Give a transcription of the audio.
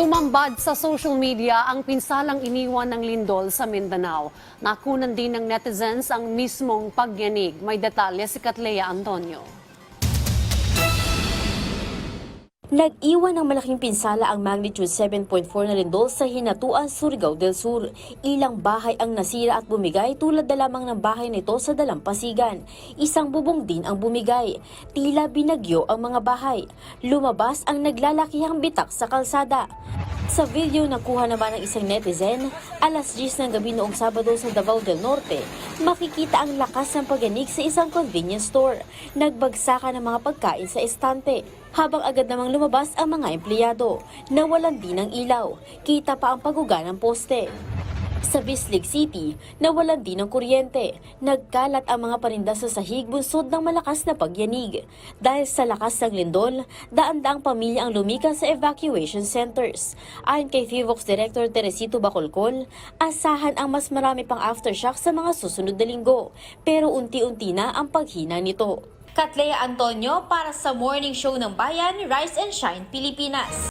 Tumambad sa social media ang pinsalang iniwan ng lindol sa Mindanao. Nakunan din ng netizens ang mismong pagyanig. May detalye si Catlea Antonio. Nag-iwan ng malaking pinsala ang magnitude 7.4 na lindol sa Hinatuan, Surigao del Sur. Ilang bahay ang nasira at bumigay tulad na lamang ng bahay nito sa Dalampasigan. Isang bubong din ang bumigay. Tila binagyo ang mga bahay. Lumabas ang naglalakihang bitak sa kalsada. Sa video na kuha naman ng isang netizen, alas 10 ng gabi noong Sabado sa Davao del Norte, makikita ang lakas ng pagyanig sa isang convenience store. Nagbagsakan ng mga pagkain sa estante. Habang agad namang lumabas ang mga empleyado, nawalan din ng ilaw. Kita pa ang paguga ng poste. Sa Bislig City, nawalan din ng kuryente. Nagkalat ang mga parinda sa sahig bunsod ng malakas na pagyanig. Dahil sa lakas ng lindol, daan-daang pamilya ang lumikas sa evacuation centers. Ayon kay FIVOX Director Teresito Bacolcol, asahan ang mas marami pang aftershock sa mga susunod na linggo. Pero unti-unti na ang paghina nito. Katlea Antonio para sa Morning Show ng Bayan, Rise and Shine, Pilipinas.